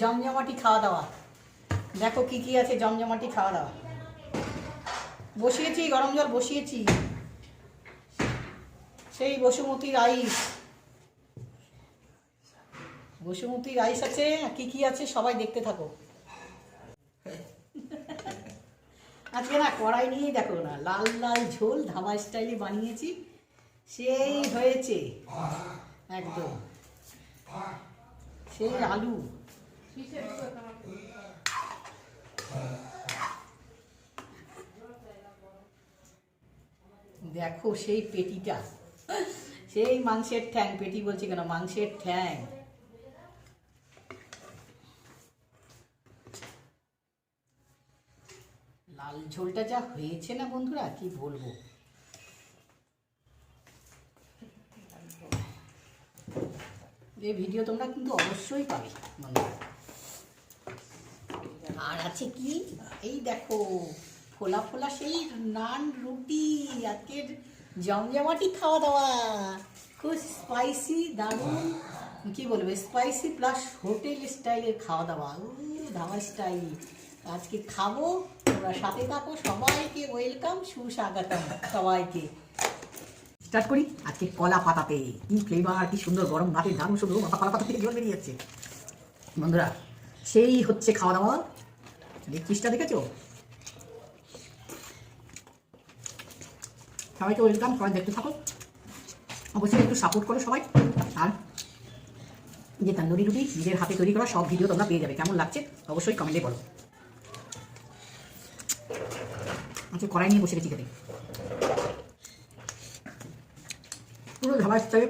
জমজমাটি খাওয়া দাওয়া। দেখো কি কি আছে জমজমাটি খাওয়া দাওয়া। বসিয়েছি, গরম জল বসিয়েছি। সেই বসুমতী রাইস বসুমতী রাইস আছে, কি কি আছে সবাই দেখতে থাকো। আজকে না কড়াই নিয়েই দেখো না, লাল লাল ঝোল ধাবা স্টাইলে বানিয়েছি, সেই হয়েছে। একদম। সেই আলু। দেখো সেই পেটিটা। সেই মাংসের ঠ্যাং, পেটি বলছি কেন? মাংসের ঠ্যাং। লাল ঝোলটা যা হয়েছে না বন্ধুরা, কি বলব? এই ভিডিও তোমরা কিন্তু অবশ্যই পাবে বন্ধুরা। আর আছে কি? এই দেখো, ফোলা ফোলা সেই নান, রুটি, আজকের জমজমাটি খাওয়া দাওয়া খুব স্পাইসি দারুণ। কি বলব স্পাইসি প্লাস হোটেল স্টাইলের খাওয়া দাওয়া ধাবা স্টাইল আজকে খাব, তোমরা সাথে থাকো, সবাইকে ওয়েলকাম সুস্বাগতম সবাইকে। স্টার্ট করি, আজকে কলা পাতাতে। কি ফ্লেভার কি সুন্দর গরম ভাতের দারুণ শুধু বাবা কলা পাতা থেকে জল বেরিয়ে যাচ্ছে। বন্ধুরা, সেই হচ্ছে খাওয়া দাওয়া দেখছিসটা দেখেছ? সবাইকে ওয়েলকাম সবাই দেখতে থাকো। অবশ্যই একটু সাপোর্ট করো সবাই। আর যে তান্দুরি রুটি, নিজের হাতে তৈরি করা সব ভিডিও তোমরা পেয়ে যাবে। কেমন লাগছে অবশ্যই কমেন্টে বলো। আচ্ছা কড়াই নিয়ে বসে গেছি খেতে। পুরো ধাবা স্টাইলে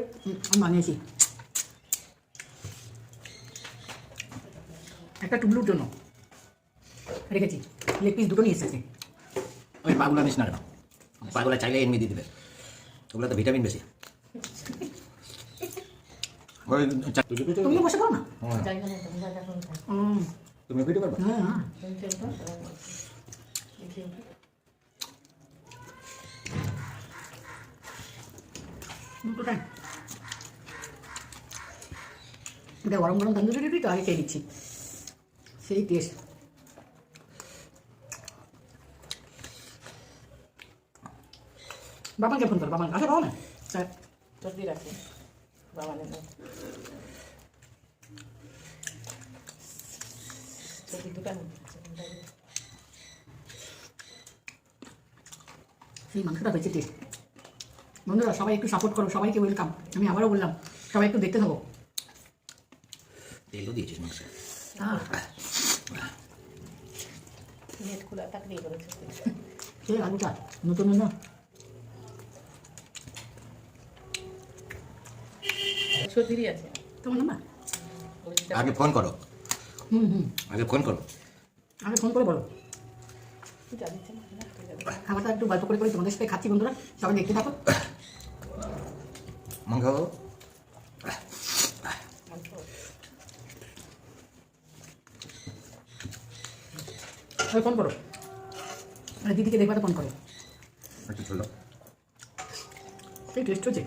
আমি বানিয়েছি। একটা টুবলুর জন্য। রেখেছি। লেগ পিস দুটো নিয়ে এসেছি। ওই পাগুলা নিস না কেন? পাগুলা চাইলে এমনি দিয়ে দিবে। ওগুলো তো ভিটামিন বেশি। বসে না? হ্যাঁ। তুমি ভিডিও করবে? হ্যাঁ হ্যাঁ। এটা গরম গরম তন্দুরি রুটি তো আগে খেয়ে নিচ্ছি। সেই টেস্ট বাবাকে ফোন কর বাবা আসো বাবা। না স্যার। জলদি রাখি। বাবা নেই সেই মাংসটা হয়েছে টেস্ট। বন্ধুরা সবাই একটু সাপোর্ট করো সবাইকে ওয়েলকাম আমি আবারও বললাম সবাই একটু দেখতে থাকো। তেলও দিয়েছিস মাংসে? খোলা আলুটা নতুন নতুন। সর্দিরই আছে। তোমার নাম্বার? আগে ফোন করো। হুম হুম। আগে ফোন করো। আগে ফোন করে বলো। খাবারটা একটু গল্প করে করে তোমাদের সাথে খাচ্ছি বন্ধুরা। সবাই দেখতে থাকো। মাংস সবাই ফোন করো। আরে দিদিকে দেখবা তো ফোন করো। একটু ছোলো সেই টেস্ট হচ্ছে।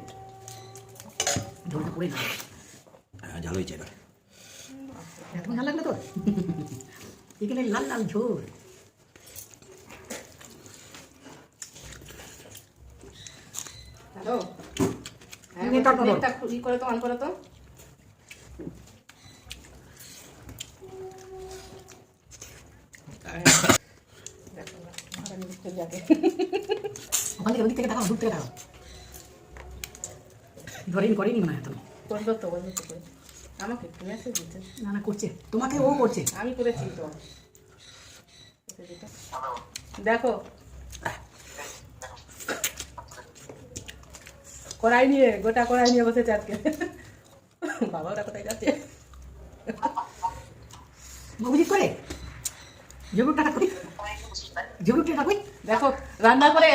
ঝোলটা করে না হ্যাঁ ঝাল হয়েছে এবার। এত ভালো লাগল তোর এখানে লাল লাল ঝোল। হ্যালো? হ্যাঁ ই করে তো অন করে তো। যাবে। ওখান থেকে ওদিক থেকে তাকাও দূর থেকে তাকাও ধরেনি করেনি মনে হয় এখন করব তো বলব তো করে। আমাকে মেসেজ দিতে। না না করছে। তোমাকে ও করছে। আমি করেছি তো। দেখো। কড়াই নিয়ে গোটা কড়াই নিয়ে বসেছে আজকে। বাবা ওরা কোথায় যাচ্ছে। অভিজিৎ করে জরুর টাকা কই? জরুর টাকা কই? দেখো রান্না করে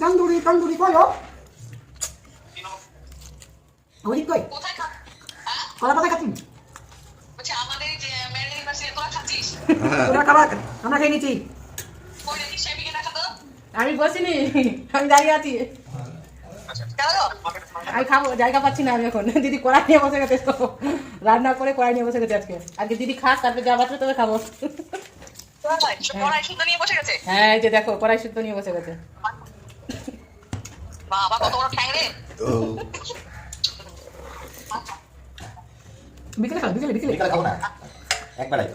তন্দুরি তন্দুরি ও অভিজিৎ কই? কোথায় খা হ্যাঁ? কলা পাতা খাচ্ছি। বলছি আমাদের যে মেয়েদের ইউনিভার্সিটি তোরা খাবার আমরা খেয়ে নিচ্ছি। কই দেখি সেবিকে দেখা তো আমি বসিনি আমি দাঁড়িয়ে আছি। আচ্ছা আমি খাব জায়গা পাচ্ছি না আমি এখন। দিদি কড়াই নিয়ে বসে গেছে। রান্না করে কড়াই নিয়ে বসে গেছে আজকে। আজকে দিদি খাক তারপরে যা বাঁচবে তবে খাব। নিয়ে হ্যাঁ এই যে দেখো কড়াই শুদ্ধ নিয়ে বসে গেছে। বাবা কত বড় ঠ্যাং রে। বিকেলে খাও বিকেলে বিকেলে। বিকালে খাব না। একবারাই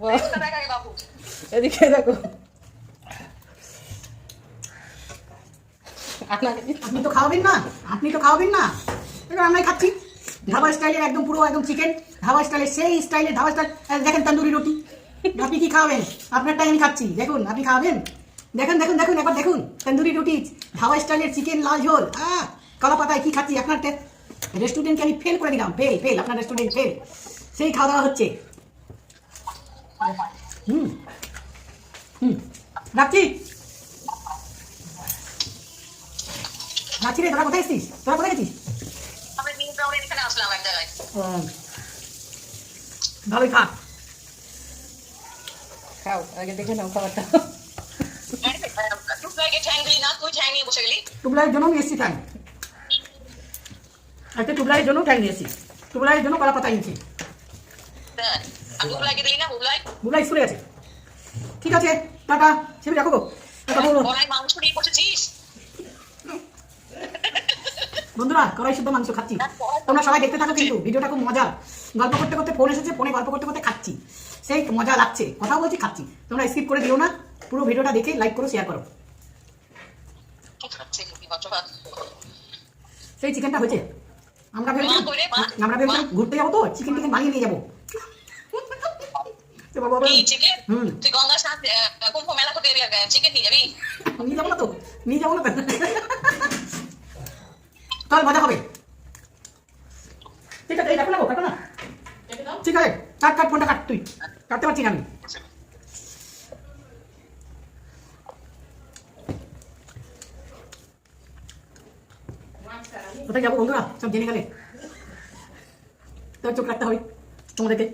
বাহ, দেখা গে বাবু। এদিকে দেখো। আপনি তো খাওয়াবেন না? আপনি তো খাওয়াবেন না? এবার আমরাই খাচ্ছি। ধাবা স্টাইলের একদম পুরো একদম চিকেন ধাবা স্টাইলের সেই স্টাইলের ধাবা স্টাইল দেখেন তন্দুরি রুটি। আপনি কি খাওয়াবেন? আপনারটাই আমি খাচ্ছি। দেখুন আপনি খাওয়াবেন? দেখুন দেখুন দেখুন একবার দেখুন। তন্দুরি রুটি ধাবা স্টাইলের চিকেন লাল ঝোল। আহ কলা পাতায় কি খাচ্ছি? আপনার রেস্টুরেন্টকে আমি ফেল করে দিলাম। ফেল ফেল আপনার রেস্টুরেন্ট ফেল সেই খাওয়া দাওয়া হচ্ছে। হুম হুম রাখছি। রাখছি রে তোরা কোথায় এসছিস? তোরা কোথায় গেছিস? ভালোই খা। খাও আগে দেখে নাও খাবারটা তুই ঠ্যাং দিলি না তুই ঠ্যাং নিয়ে বসে গেলি টুবলাইয়ের জন্য নিয়ে এসছি একটা টুবলাইয়ের জন্য ট্যাং নিয়ে টুবলাইয়ের জন্য কলা পাতা নিয়েছি। আর বুবলাইকে দিলি না বুবলাই স্কুলে গেছে ঠিক আছে টাটা সেবি রাখো গো বন্ধুরা কড়াই শুদ্ধ মাংস খাচ্ছি তোমরা সবাই দেখতে থাকো কিন্তু ভিডিওটা খুব মজা গল্প করতে করতে ফোন এসেছে ফোনে গল্প করতে করতে খাচ্ছি। সেই মজা লাগছে। কথা বলছি খাচ্ছি। তোমরা স্কিপ করে দিও না। পুরো ভিডিওটা দেখে লাইক করো শেয়ার করো খাচ্ছে কি বাচ্চা সেই চিকেনটা হয়েছে। আমরা ভেবেছিলাম? আমরা ভেবেছিলাম ঘুরতে যাব তো চিকেন টিকেন বানিয়ে নিয়ে যাব। তুই সাথে কুম্ভ মেলা করতে চিকেন নিয়ে যাবি? নিয়ে যাব না তো নিয়ে যাব না মজা হবে। ঠিক আছে এই দেখো না কাটো না ঠিক আছে কাট কাট ফোনটা কাট তুই। কাটতে পারছি না আমি। কোথায় যাব বন্ধুরা? সব জেনে গেলে। তোর চোখ রাখতে হবে। তোমাদেরকে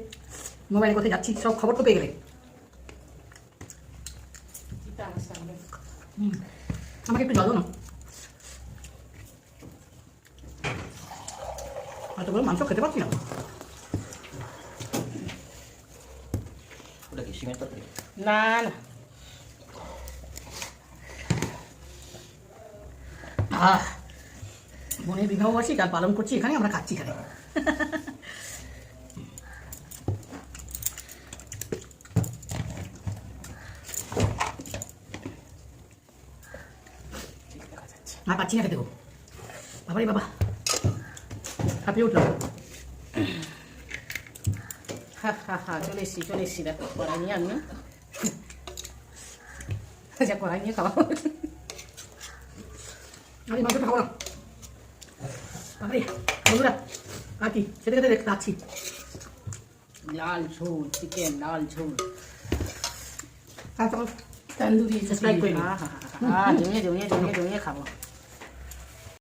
মোবাইলে কোথায় যাচ্ছি সব খবর তো পেয়ে গেলে। আমাকে একটু জল না। হয়তো বলে মাংস খেতে পারছি না। না না। মনের বিবাহবার্ষিক আর পালন করছি এখানে, আমরা খাচ্ছি এখানে। আর পাচ্ছি না খেতে গো। বাবারে বাবা। হাঁপিয়ে উঠলাম। হা হা হা, চলে এসছি চলে এসছি। দেখো, কড়াই নিয়ে আমি। আচ্ছা কড়াই নিয়ে খাওয়া। মাংসটা খাব না। বাবারে বন্ধুরা আর কি খেতে পাচ্ছি লাল ঝোল চিকেন লাল ঝোল। তারপর তন্দুরি Subscribe করে হ্যাঁ হ্যাঁ হ্যাঁ জমিয়ে জমিয়ে জমিয়ে জমিয়ে খাব।